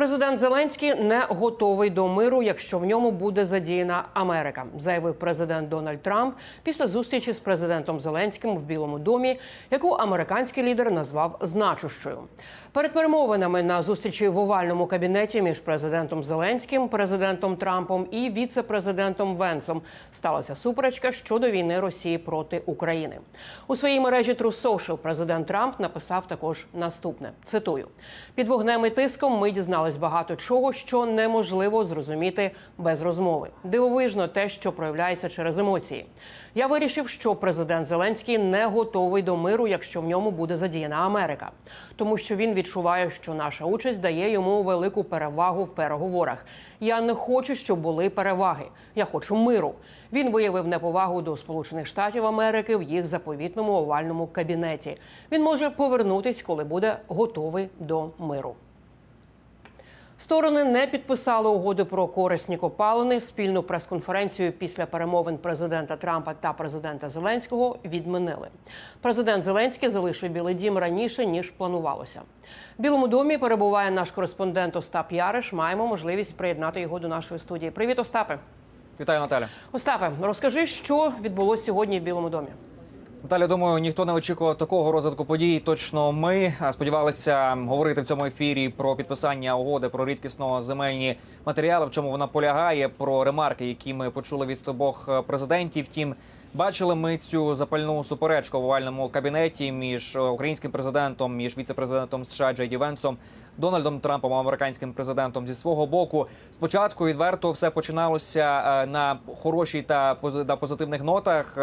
Президент Зеленський не готовий до миру, якщо в ньому буде задіяна Америка, заявив президент Дональд Трамп після зустрічі з президентом Зеленським в Білому домі, яку американський лідер назвав значущою. Перед перемовинами на зустрічі в овальному кабінеті між президентом Зеленським, президентом Трампом і віце-президентом Венсом сталася суперечка щодо війни Росії проти України. У своїй мережі True Social президент Трамп написав також наступне: цитую: під вогнем і тиском ми дізнались багато чого, що неможливо зрозуміти без розмови. Дивовижно те, що проявляється через емоції. Я вирішив, що президент Зеленський не готовий до миру, якщо в ньому буде задіяна Америка, тому що він відчуває, що наша участь дає йому велику перевагу в переговорах. Я не хочу, щоб були переваги. Я хочу миру. Він виявив неповагу до Сполучених Штатів Америки в їх заповітному овальному кабінеті. Він може повернутись, коли буде готовий до миру. Сторони не підписали угоду про корисні копалини. Спільну прес-конференцію після перемовин президента Трампа та президента Зеленського відмінили. Президент Зеленський залишив Білий Дім раніше ніж планувалося. В Білому домі перебуває наш кореспондент Остап Яриш. Маємо можливість приєднати його до нашої студії. Привіт, Остапе. Вітаю, Наталя. Остапе, розкажи, що відбулося сьогодні в Білому домі. Наталя, думаю, ніхто не очікував такого розвитку подій. Точно ми сподівалися говорити в цьому ефірі про підписання угоди про рідкісно земельні матеріали, в чому вона полягає, про ремарки, які ми почули від обох е, президентів. Втім, бачили ми цю запальну суперечку в овальному кабінеті між е, українським президентом, між віце-президентом США Джей Ді Венсом, Дональдом Трампом, американським президентом зі свого боку. Спочатку відверто все починалося е, на хорошій та пози- та позитивних нотах.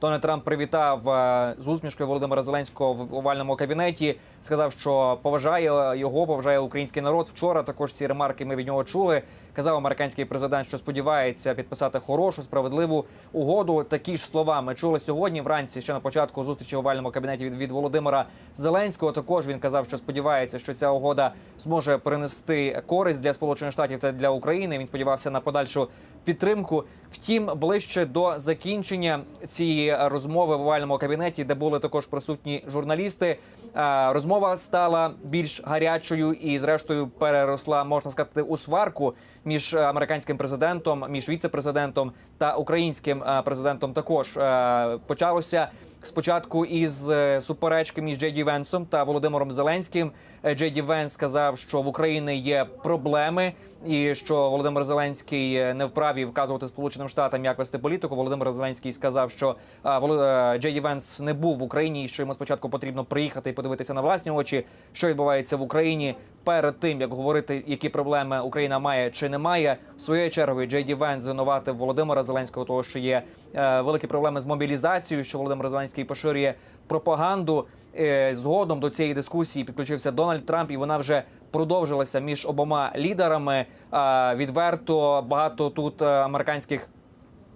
Дональд Трамп привітав е, з усмішкою Володимира Зеленського в овальному кабінеті. Сказав, що поважає його, поважає український народ. Вчора також ці ремарки ми від нього чули. Казав американський президент, що сподівається підписати хорошу, справедливу угоду. Такі ж слова ми чули сьогодні. Вранці ще на початку зустрічі в овальному кабінеті від, від Володимира Зеленського. Також він казав, що сподівається, що ця угода зможе принести користь для Сполучених Штатів та для України. Він сподівався на подальшу підтримку. Втім, ближче до закінчення цієї розмови в овальному кабінеті, де були також присутні журналісти, е, розмова стала більш гарячою і, зрештою, переросла, можна сказати, у сварку між американським президентом, між віце-президентом та українським е, президентом. Також Е, почалося спочатку із е, суперечки між Джей Ді Венсом та Володимиром Зеленським. Е, Джей Ді Венс сказав, що в Україні є проблеми, і що Володимир Зеленський е, не вправі вказувати Сполученим Штатам, як вести політику. Володимир Зеленський сказав, що е, Воло- е, Джей Ді Венс не був в Україні, і що йому спочатку потрібно приїхати і подивитися на власні очі, що відбувається в Україні перед тим, як говорити, які проблеми Україна має чи не має. Своєю чергою Джей Ді Венс звинуватив Володимира Зеленського, того що є великі проблеми з мобілізацією, що Володимир Зеленський поширює пропаганду. Е, Згодом до цієї дискусії підключився Дональд Трамп, і вона вже продовжилася між обома лідерами. Е, Відверто багато тут е, американських.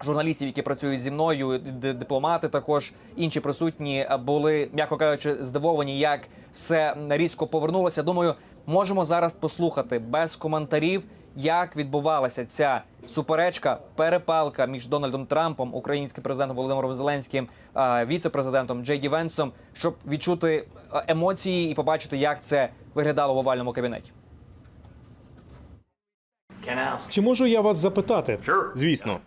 Журналістів, які працюють зі мною, дипломати, також інші присутні були, м'яко кажучи, здивовані, як все різко повернулося. Думаю, можемо зараз послухати без коментарів, як відбувалася ця суперечка, перепалка між Дональдом Трампом, українським президентом Володимиром Зеленським, віце-президентом Джей Ді Венсом, щоб відчути емоції і побачити, як це виглядало в овальному кабінеті. Чи можу я вас запитати? Звісно,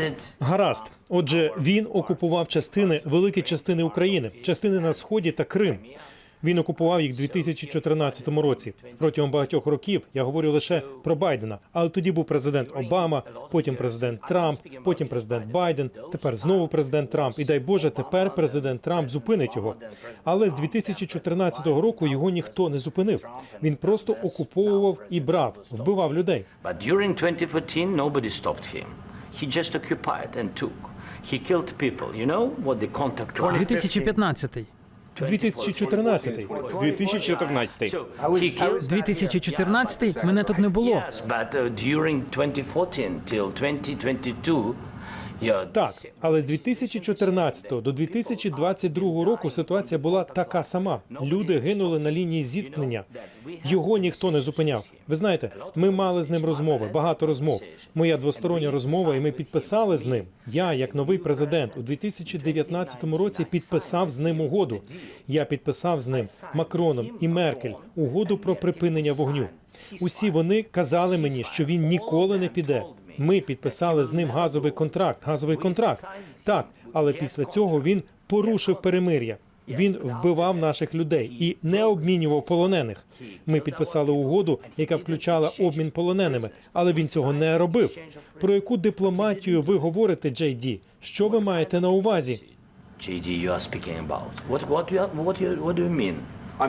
it. Гаразд. Отже, він окупував частини, великі частини України, частини на сході та Крим. Він окупував їх у 2014 році. Протягом багатьох років я говорю лише про Байдена, але тоді був президент Обама, потім президент Трамп, потім президент Байден, тепер знову президент Трамп. І дай Боже, тепер президент Трамп зупинить його. Але з 2014 року його ніхто не зупинив. Він просто окуповував і брав, вбивав людей. But during 2014, nobody stopped him. He just occupied and took. He killed people. You know what the contact 2015. 2014 2014. So he killed 2014 мене тут не було. Так, але з 2014 до 2022 року ситуація була така сама. Люди гинули на лінії зіткнення. Його ніхто не зупиняв. Ви знаєте, ми мали з ним розмови, багато розмов. Моя двостороння розмова, і ми підписали з ним. Я, як новий президент, у 2019 році підписав з ним угоду. Я підписав з ним Макроном і Меркель угоду про припинення вогню. Усі вони казали мені, що він ніколи не піде. Ми підписали з ним газовий контракт. Газовий контракт. Так, але після цього він порушив перемир'я. Він вбивав наших людей і не обмінював полонених. Ми підписали угоду, яка включала обмін полоненими, але він цього не робив. Про яку дипломатію ви говорите, Джей Ді? Що ви маєте на увазі? What, what, what, what do you mean?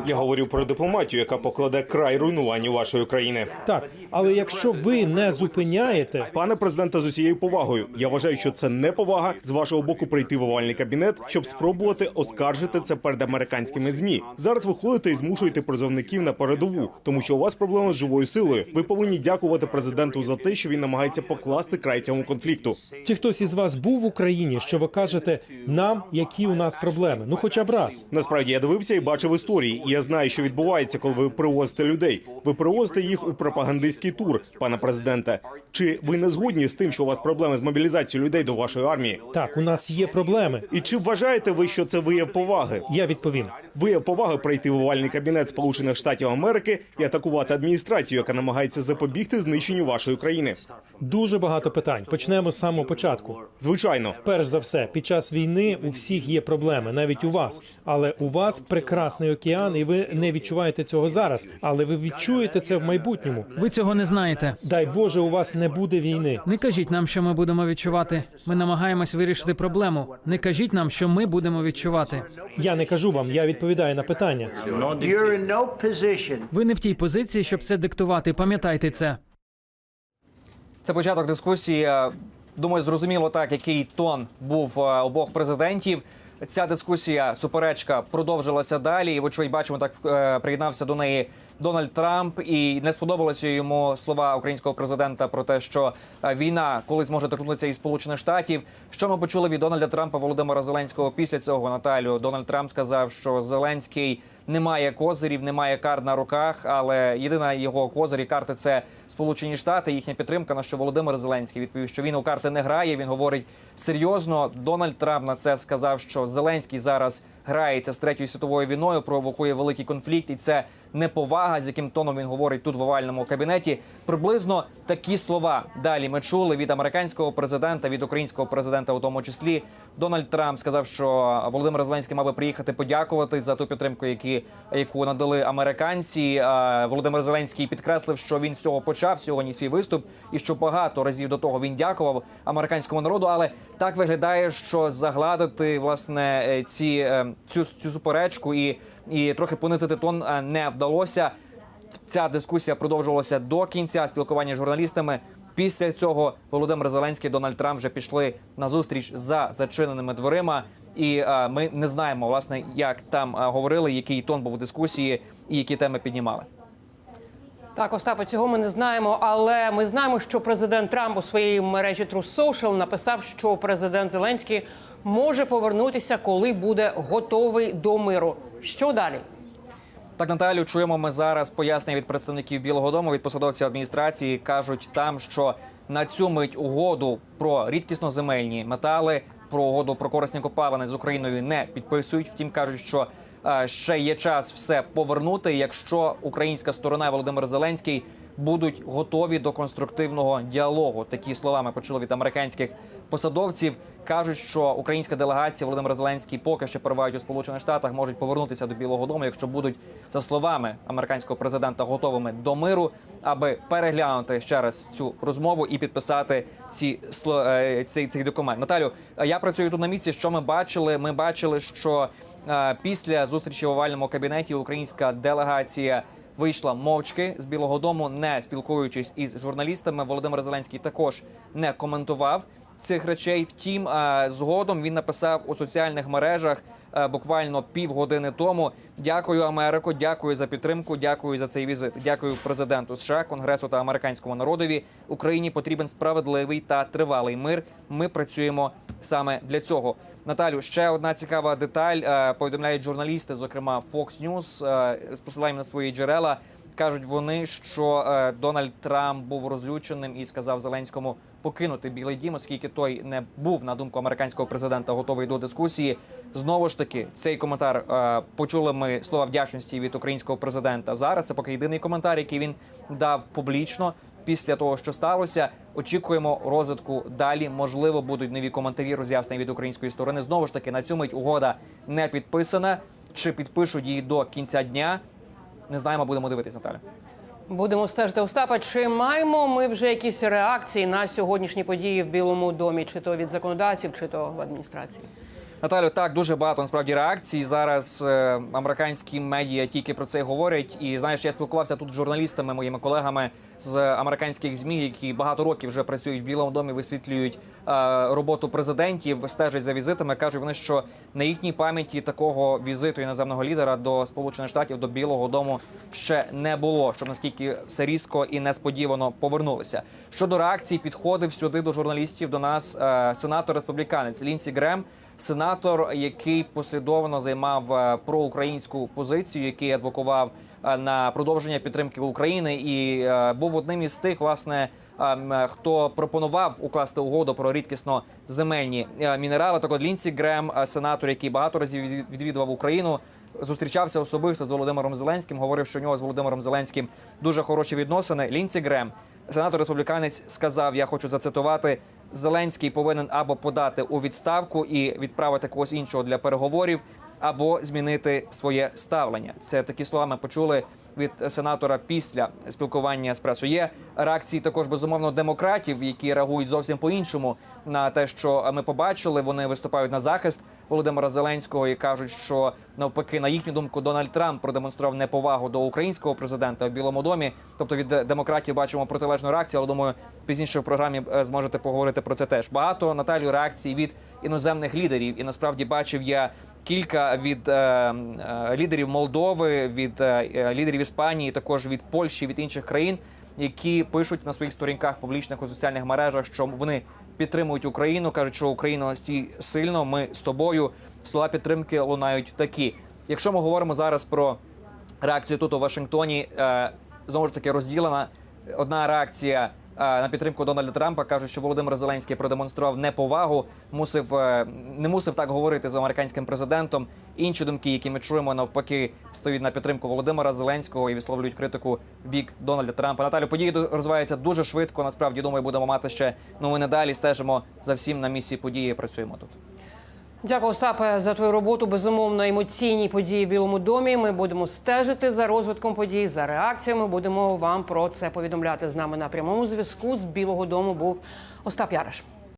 Я говорю про дипломатію, яка покладе край руйнуванню вашої країни. Так, але якщо ви не зупиняєте, Пане президенте, з усією повагою, я вважаю, що це не повага з вашого боку прийти в овальний кабінет, щоб спробувати оскаржити це перед американськими змі. Зараз ви ходите і змушуєте призовників на передову, тому що у вас проблема з живою силою. Ви повинні дякувати президенту за те, що він намагається покласти край цьому конфлікту. чи хтось із вас був в Україні, що ви кажете нам, які у нас проблеми? Ну, хоча б раз. Насправді я дивився і бачив історії, і я знаю, що відбувається, коли ви привозите людей. Ви привозите їх у пропагандистський тур, пане президенте. Чи ви не згодні з тим, що у вас проблеми з мобілізацією людей до вашої армії? Так, у нас є проблеми. І чи вважаєте ви, що це вияв поваги? Я відповім. Вияв поваги прийти в овальний кабінет Сполучених Штатів Америки і атакувати адміністрацію, яка намагається запобігти знищенню вашої країни? Дуже багато питань. Почнемо з самого початку. Звичайно, Перш за все, під час війни у всіх є проблеми, навіть у вас. Але у вас прекрасний океан, і ви не відчуваєте цього зараз. Але ви відчуєте це в майбутньому. Ви цього не знаєте. Дай Боже, у вас не буде війни. Не кажіть нам, що ми будемо відчувати. Ми намагаємось вирішити проблему. Не кажіть нам, що ми будемо відчувати. Я не кажу вам, я відповідаю на питання. Ви не в тій позиції, щоб це диктувати. Пам'ятайте це. Це початок дискусії. Е, Думаю, зрозуміло так, який тон був е, обох президентів. Ця дискусія, суперечка продовжилася далі. І вочевидь, бачимо, так е, приєднався до неї Дональд Трамп, і не сподобалися йому слова українського президента про те, що е, війна колись може торкнутися і Сполучених Штатів. Що ми почули від Дональда Трампа Володимира Зеленського після цього Наталю? Дональд Трамп сказав, що Зеленський не має козирів, немає кар на руках, але єдина його козир і карти це Сполучені Штати, їхня підтримка. На що Володимир Зеленський відповів, що він у карти не грає. Він говорить серйозно. Дональд Трамп на це сказав, що Зеленський зараз грається з третьою світовою війною, провокує великий конфлікт, і це неповага, з яким тоном він говорить тут в овальному кабінеті. Приблизно такі слова далі ми чули від американського президента, від українського президента, у тому числі. Дональд Трамп сказав, що Володимир Зеленський мав би приїхати подякувати за ту підтримку, які, яку надали американці. Володимир Зеленський підкреслив, що він з цього почав сьогодні свій виступ, і що багато разів до того він дякував американському народу. Але так виглядає, що загладити власне е, ці е, цю, цю суперечку і, і трохи понизити тон е, не вдалося. Ця дискусія продовжувалася до кінця спілкування з журналістами. Після цього Володимир Зеленський і Дональд Трамп вже пішли на зустріч за зачиненими дверима. І е, ми не знаємо власне, як там е, говорили, який тон був у дискусії і які теми піднімали. Так, Остапе, цього ми не знаємо, але ми знаємо, що президент Трамп у своїй мережі True Social написав, що президент Зеленський може повернутися, коли буде готовий до миру. Що далі? Так, Наталю, чуємо ми зараз пояснення від представників Білого Дому, від посадовців адміністрації. кажуть там, що на цю мить угоду про рідкісноземельні метали, про угоду про корисні копалини з Україною не підписують. Втім, кажуть, що е, ще є час все повернути, якщо українська сторона Володимир Зеленський будуть готові до конструктивного діалогу. Такі слова ми почули від американських посадовців. кажуть, що українська делегація Володимир Зеленський поки що перебувають у Сполучених Штатах, можуть повернутися до Білого Дому, якщо будуть за словами американського президента готовими до миру, аби переглянути ще раз цю розмову і підписати ці е, цей, цей документ. Наталю, е, я працюю тут на місці. Що ми бачили? Ми бачили, що е, після зустрічі в овальному кабінеті українська делегація. Вийшла мовчки з Білого Дому, не спілкуючись із журналістами. Володимир Зеленський також не коментував цих речей. Втім, е, згодом він написав у соціальних мережах е, буквально півгодини тому. Дякую, Америко, дякую за підтримку, дякую за цей візит. Дякую президенту США, Конгресу та американському народові. Україні потрібен справедливий та тривалий мир. Ми працюємо саме для цього. Наталю, ще одна цікава деталь. е, Повідомляють журналісти, зокрема Fox News, з посиланням на свої джерела. Кажуть вони, що Дональд Трамп був розлюченим і сказав Зеленському покинути Білий Дім, оскільки той не був на думку американського президента готовий до дискусії. Знову ж таки, цей коментар е, почули ми слова вдячності від українського президента. Зараз це поки єдиний коментар, який він дав публічно. Після того, що сталося, очікуємо розвитку далі. Можливо, будуть нові коментарі роз'яснення від української сторони. Знову ж таки, на цю мить угода не підписана. Чи підпишуть її до кінця дня? Не знаємо, будемо дивитися, Наталя. Будемо стежити Остапа. Чи маємо ми вже якісь реакції на сьогоднішні події в Білому домі, чи то від законодавців, чи то в адміністрації? Наталю, так дуже багато насправді реакцій. Зараз е, американські медіа тільки про це говорять. І знаєш, я спілкувався тут з журналістами, моїми колегами з американських змі, які багато років вже працюють в Білому домі, висвітлюють е, роботу президентів, стежать за візитами. кажуть вони, що на їхній пам'яті такого візиту іноземного лідера до Сполучених Штатів до Білого Дому ще не було. Щоб наскільки все різко і несподівано повернулися. Щодо реакцій, підходив сюди до журналістів до нас е, сенатор республіканець Лінсі Грем. Сенатор, який послідовно займав е, проукраїнську позицію, який адвокував на продовження підтримки України, і е, був одним із тих, власне, е, хто пропонував укласти угоду про рідкісно земельні е, мінерали. Так от Лінсі Грем, е, сенатор, який багато разів відвідував Україну. Зустрічався особисто з Володимиром Зеленським. Говорив, що у нього з Володимиром Зеленським дуже хороші відносини. Лінсі Грем, сенатор республіканець, сказав: я хочу зацитувати. Зеленський повинен або подати у відставку і відправити когось іншого для переговорів, або змінити своє ставлення. Це такі слова ми почули від сенатора після спілкування з пресою. Є реакції також безумовно демократів, які реагують зовсім по-іншому на те, що ми побачили. Вони виступають на захист Володимира Зеленського і кажуть, що навпаки, на їхню думку, Дональд Трамп продемонстрував неповагу до українського президента в Білому домі. Тобто від демократів бачимо протилежну реакцію. Але думаю, пізніше в програмі е, зможете поговорити про це теж. Багато Наталію реакцій від іноземних лідерів, і насправді бачив я. Кілька від е, е, лідерів Молдови, від е, е, лідерів Іспанії, також від Польщі, від інших країн, які пишуть на своїх сторінках публічних у соціальних мережах, що вони підтримують Україну, кажуть, що Україна стій сильно. Ми з тобою. Слова підтримки лунають такі. Якщо ми говоримо зараз про реакцію тут у Вашингтоні, е, знову ж таки розділена. Одна реакція на підтримку Дональда Трампа кажуть, що Володимир Зеленський продемонстрував неповагу, мусив е, не мусив так говорити з американським президентом. Інші думки, які ми чуємо, навпаки, стоять на підтримку Володимира Зеленського і висловлюють критику в бік Дональда Трампа. Наталю, події розвиваються дуже швидко. Насправді думаю, будемо мати ще новини далі. Стежимо за всім на місці події. Працюємо тут. Дякую, Остапе, за твою роботу. Безумовно, емоційні події в Білому домі. Ми будемо стежити за розвитком подій, за реакціями. Будемо вам про це повідомляти. З нами на прямому зв'язку з Білого Дому був Остап Яриш.